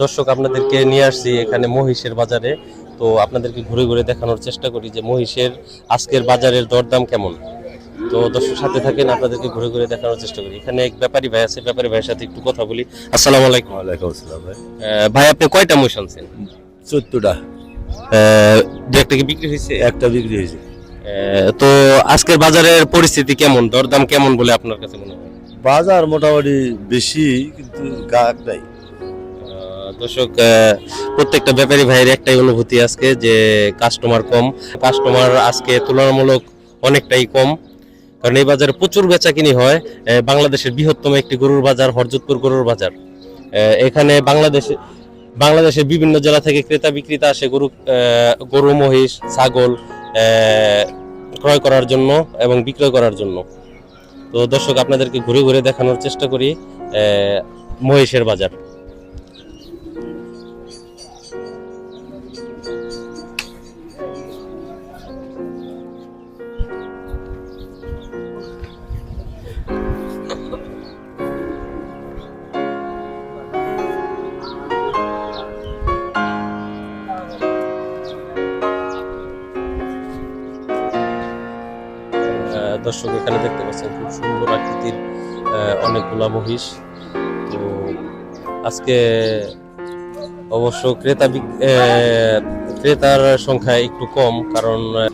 দর্শক আপনাদেরকে নিয়ে আসছি এখানে মহিষের বাজারে। তো আপনাদেরকে ঘুরে ঘুরে দেখানোর চেষ্টা করি যে মহিষের আজকের বাজারের দরদাম কেমন। তো দর্শক সাথে থাকেন আপনাদেরকে ঘুরে ঘুরে দেখানোর চেষ্টা করি। এখানে এক ব্যাপারী ভাই আছে ব্যাপারী ভাইয়ের সাথে একটু কথা বলি। আসসালামু আলাইকুম। ওয়ালাইকুম আসসালাম ভাই। ভাই আপনি কয়টা মহিষ আনছেন? চোদ্দটা। দু একটা কি বিক্রি হয়েছে? একটা বিক্রি হয়েছে। তো আজকের বাজারের পরিস্থিতি কেমন? দরদাম কেমন বলে আপনার কাছে মনে হয়? বাজার মোটামুটি বেশি, কিন্তু গাহক নাই। দর্শক প্রত্যেকটা ব্যাপারী ভাইয়ের একটাই অনুভূতি আজকে যে কাস্টমার কম। কাস্টমার আজকে তুলনামূলক অনেকটাই কম। কারণ এই বাজারে প্রচুর বেচা কিনি হয় বাংলাদেশের বৃহত্তম একটি গরুর বাজার, হরজতপুর গরুর বাজার। এখানে বাংলাদেশে, বাংলাদেশের বিভিন্ন জেলা থেকে ক্রেতা বিক্রেতা আসে গরু গরু, মহিষ, ছাগল ক্রয় করার জন্য এবং বিক্রয় করার জন্য। তো দর্শক আপনাদেরকে ঘুরে ঘুরে দেখানোর চেষ্টা করি মহিষের বাজার। দর্শক এখানে দেখতে পাচ্ছেন খুব সুন্দর আকৃতির অনেকগুলা মহিষ। তো আজকে অবশ্য ক্রেতা ক্রেতার সংখ্যা একটু কম কারণ আহ,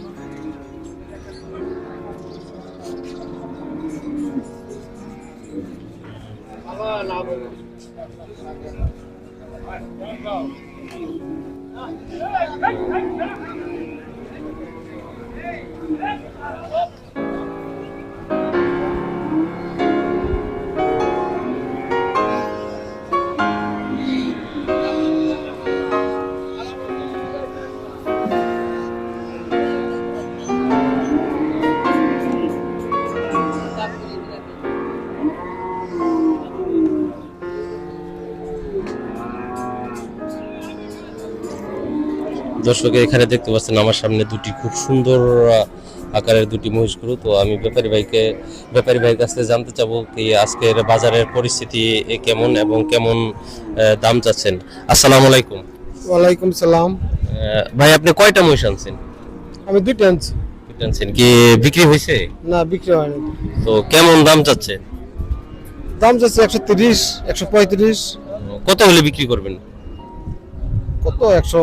দর্শক এখানে দেখতে পাচ্ছেন আমার সামনে দুটি খুব সুন্দর আকারের দুটি মহিষ গরু তো আমি ব্যাপারী ভাইকে ব্যাপারী ভাইয়ের কাছ থেকে জানতে চাবো কি আজকের বাজারের পরিস্থিতি কেমন এবং কেমন দাম চাচ্ছেন। আসসালামু আলাইকুম। ওয়ালাইকুম সালাম। ভাই আপনি কয়টা মহিষ আনছেন? আমি দুইটা আনছি। দুইটা আনছেন। কি বিক্রি হয়েছে? না বিক্রি হয়নি। তো কেমন দাম চাচ্ছে দাম যাচ্ছে একশো তিরিশ একশো পঁয়ত্রিশ। কত হলে বিক্রি করবেন? কত? একশো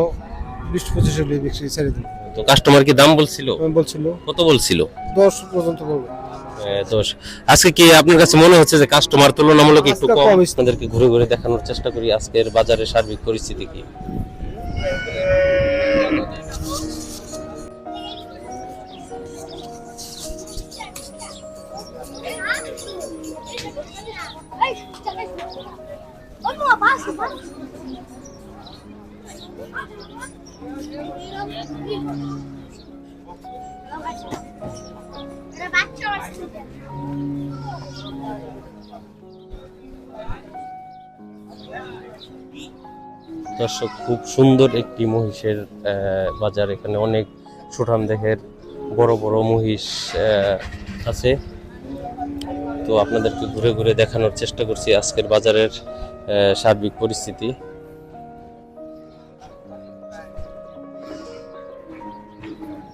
বিশ পঁচিশ হলে বিক্রি ছেড়ে দিন তো কাস্টমার কি দাম বলছিল? বলছিল। কত বলছিল? দশ পর্যন্ত বলব। দশ। আজকে কি আপনার কাছে মনে হচ্ছে যে কাস্টমার তুলনামূলক একটু কম? কম। আপনাদেরকে ঘুরে ঘুরে দেখানোর চেষ্টা করি আজকের বাজারের সার্বিক পরিস্থিতি কি? অন্য দর্শক, খুব সুন্দর একটি মহিষের বাজার। এখানে অনেক সুঠাম দেহের বড় বড় মহিষ আছে। তো আপনাদেরকে ঘুরে ঘুরে দেখানোর চেষ্টা করছি আজকের বাজারের সার্বিক পরিস্থিতি। Yeah.